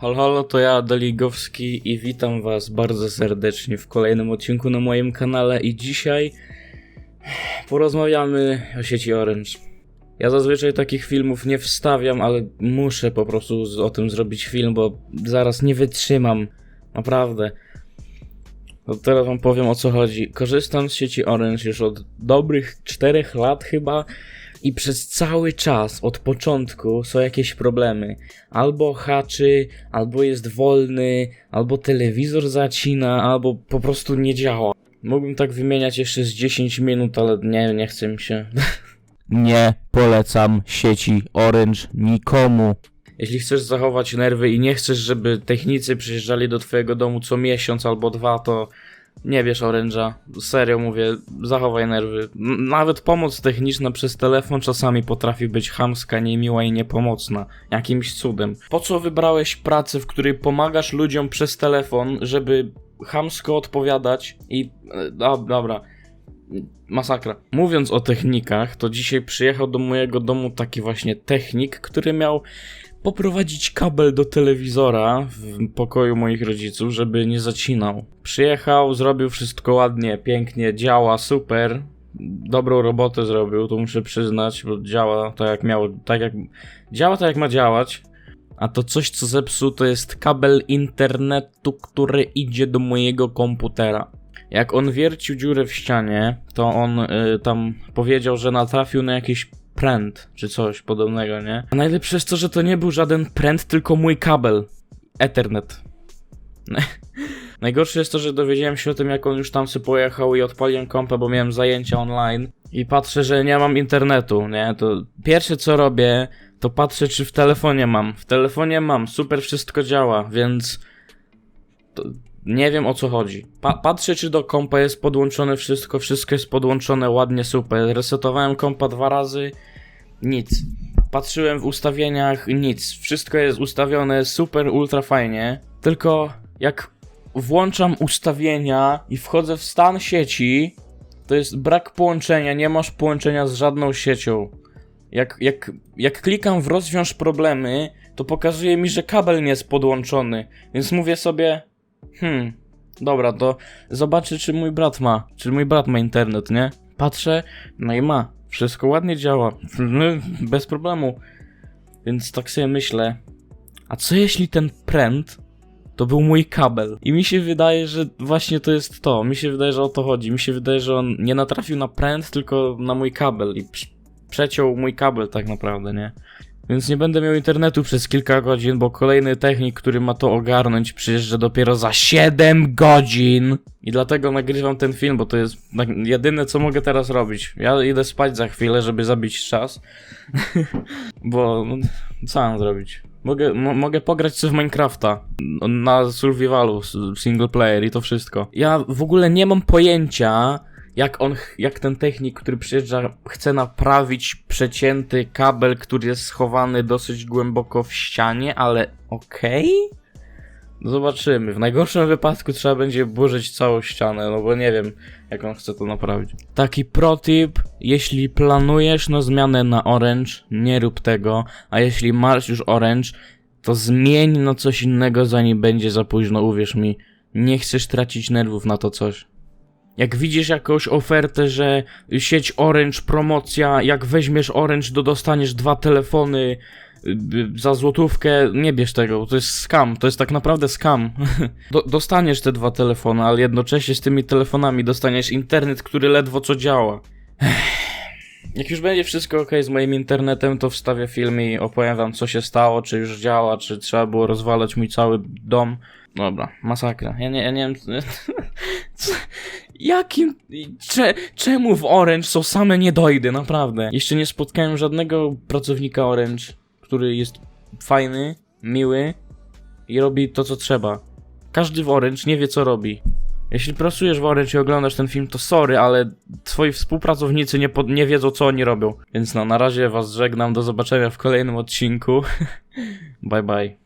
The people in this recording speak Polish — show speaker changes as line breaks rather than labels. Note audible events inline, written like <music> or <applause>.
Halo, halo, to ja, Doligowski i witam was bardzo serdecznie w kolejnym odcinku na moim kanale i dzisiaj porozmawiamy o sieci Orange. Ja zazwyczaj takich filmów nie wstawiam, ale muszę po prostu o tym zrobić film, bo zaraz nie wytrzymam. Naprawdę. To teraz wam powiem o co chodzi. Korzystam z sieci Orange już od dobrych 4 lat chyba i przez cały czas, od początku są jakieś problemy. Albo haczy, albo jest wolny, albo telewizor zacina, albo po prostu nie działa. Mógłbym tak wymieniać jeszcze z 10 minut, ale nie, nie chcę mi się. <laughs>
Nie polecam sieci Orange nikomu.
Jeśli chcesz zachować nerwy i nie chcesz, żeby technicy przyjeżdżali do twojego domu co miesiąc albo dwa, to nie bierz oręża. Serio mówię, zachowaj nerwy. Nawet pomoc techniczna przez telefon czasami potrafi być chamska, niemiła i niepomocna. Jakimś cudem. Po co wybrałeś pracę, w której pomagasz ludziom przez telefon, żeby chamsko odpowiadać i... e, do- dobra. Masakra. Mówiąc o technikach, to dzisiaj przyjechał do mojego domu taki właśnie technik, który miał poprowadzić kabel do telewizora w pokoju moich rodziców, żeby nie zacinał. Przyjechał, zrobił wszystko ładnie, pięknie, działa super. Dobrą robotę zrobił, to muszę przyznać, bo działa tak jak miało, tak jak działa tak jak ma działać. A to coś co zepsuł to jest kabel internetu, który idzie do mojego komputera. Jak on wiercił dziurę w ścianie, to on y, tam powiedział, że natrafił na jakiś pręt, czy coś podobnego, nie? A najlepsze jest to, że to nie był żaden pręt, tylko mój kabel. Ethernet. <laughs> Najgorsze jest to, że dowiedziałem się o tym, jak on już tam sobie pojechał i odpaliłem kompę, bo miałem zajęcia online i patrzę, że nie mam internetu, nie? To pierwsze co robię, to patrzę, czy w telefonie mam. W telefonie mam, super wszystko działa, więc nie wiem o co chodzi. Pa patrzę, czy do kompa jest podłączone wszystko, wszystko jest podłączone ładnie, super. Resetowałem kompa dwa razy, nic. Patrzyłem w ustawieniach, nic. Wszystko jest ustawione super, ultra fajnie. Tylko jak włączam ustawienia i wchodzę w stan sieci, to jest brak połączenia, nie masz połączenia z żadną siecią. Jak, jak, jak klikam w rozwiąż problemy, to pokazuje mi, że kabel nie jest podłączony. Więc mówię sobie, hmm, dobra, to zobaczę, czy mój brat ma, czy mój brat ma internet, nie? Patrzę, no i ma. Wszystko ładnie działa. Bez problemu. Więc tak sobie myślę, a co jeśli ten pręt to był mój kabel? I mi się wydaje, że właśnie to jest to. Mi się wydaje, że o to chodzi. Mi się wydaje, że on nie natrafił na pręt, tylko na mój kabel i prz- przeciął mój kabel tak naprawdę, nie? Więc nie będę miał internetu przez kilka godzin, bo kolejny technik, który ma to ogarnąć, przyjeżdża dopiero za 7 godzin. I dlatego nagrywam ten film, bo to jest jedyne, co mogę teraz robić. Ja idę spać za chwilę, żeby zabić czas. <laughs> bo no, co mam zrobić? Mogę, mo- mogę pograć sobie w Minecrafta na survivalu, single player i to wszystko. Ja w ogóle nie mam pojęcia, jak on, jak ten technik, który przyjeżdża, chce naprawić przecięty kabel, który jest schowany dosyć głęboko w ścianie, ale okej? No Zobaczymy. W najgorszym wypadku trzeba będzie burzyć całą ścianę, no bo nie wiem, jak on chce to naprawić. Taki protip, jeśli planujesz na zmianę na Orange, nie rób tego, a jeśli masz już Orange, to zmień na coś innego, zanim będzie za późno, uwierz mi. Nie chcesz tracić nerwów na to coś. Jak widzisz jakąś ofertę, że sieć Orange, promocja, jak weźmiesz Orange, to dostaniesz dwa telefony y, y, za złotówkę, nie bierz tego, to jest scam, to jest tak naprawdę scam. <laughs> Do, dostaniesz te dwa telefony, ale jednocześnie z tymi telefonami dostaniesz internet, który ledwo co działa. Jak już będzie wszystko ok z moim internetem, to wstawię film i opowiem wam co się stało, czy już działa, czy trzeba było rozwalać mój cały dom. Dobra, masakra. Ja nie, ja nie wiem. <laughs> Jakim. Cze, czemu w Orange są same niedojdy, naprawdę? Jeszcze nie spotkałem żadnego pracownika Orange, który jest fajny, miły i robi to, co trzeba. Każdy w Orange nie wie, co robi. Jeśli pracujesz w Orange i oglądasz ten film, to sorry, ale twoi współpracownicy nie, po, nie wiedzą, co oni robią. Więc no, na razie was żegnam, do zobaczenia w kolejnym odcinku. <laughs> bye bye.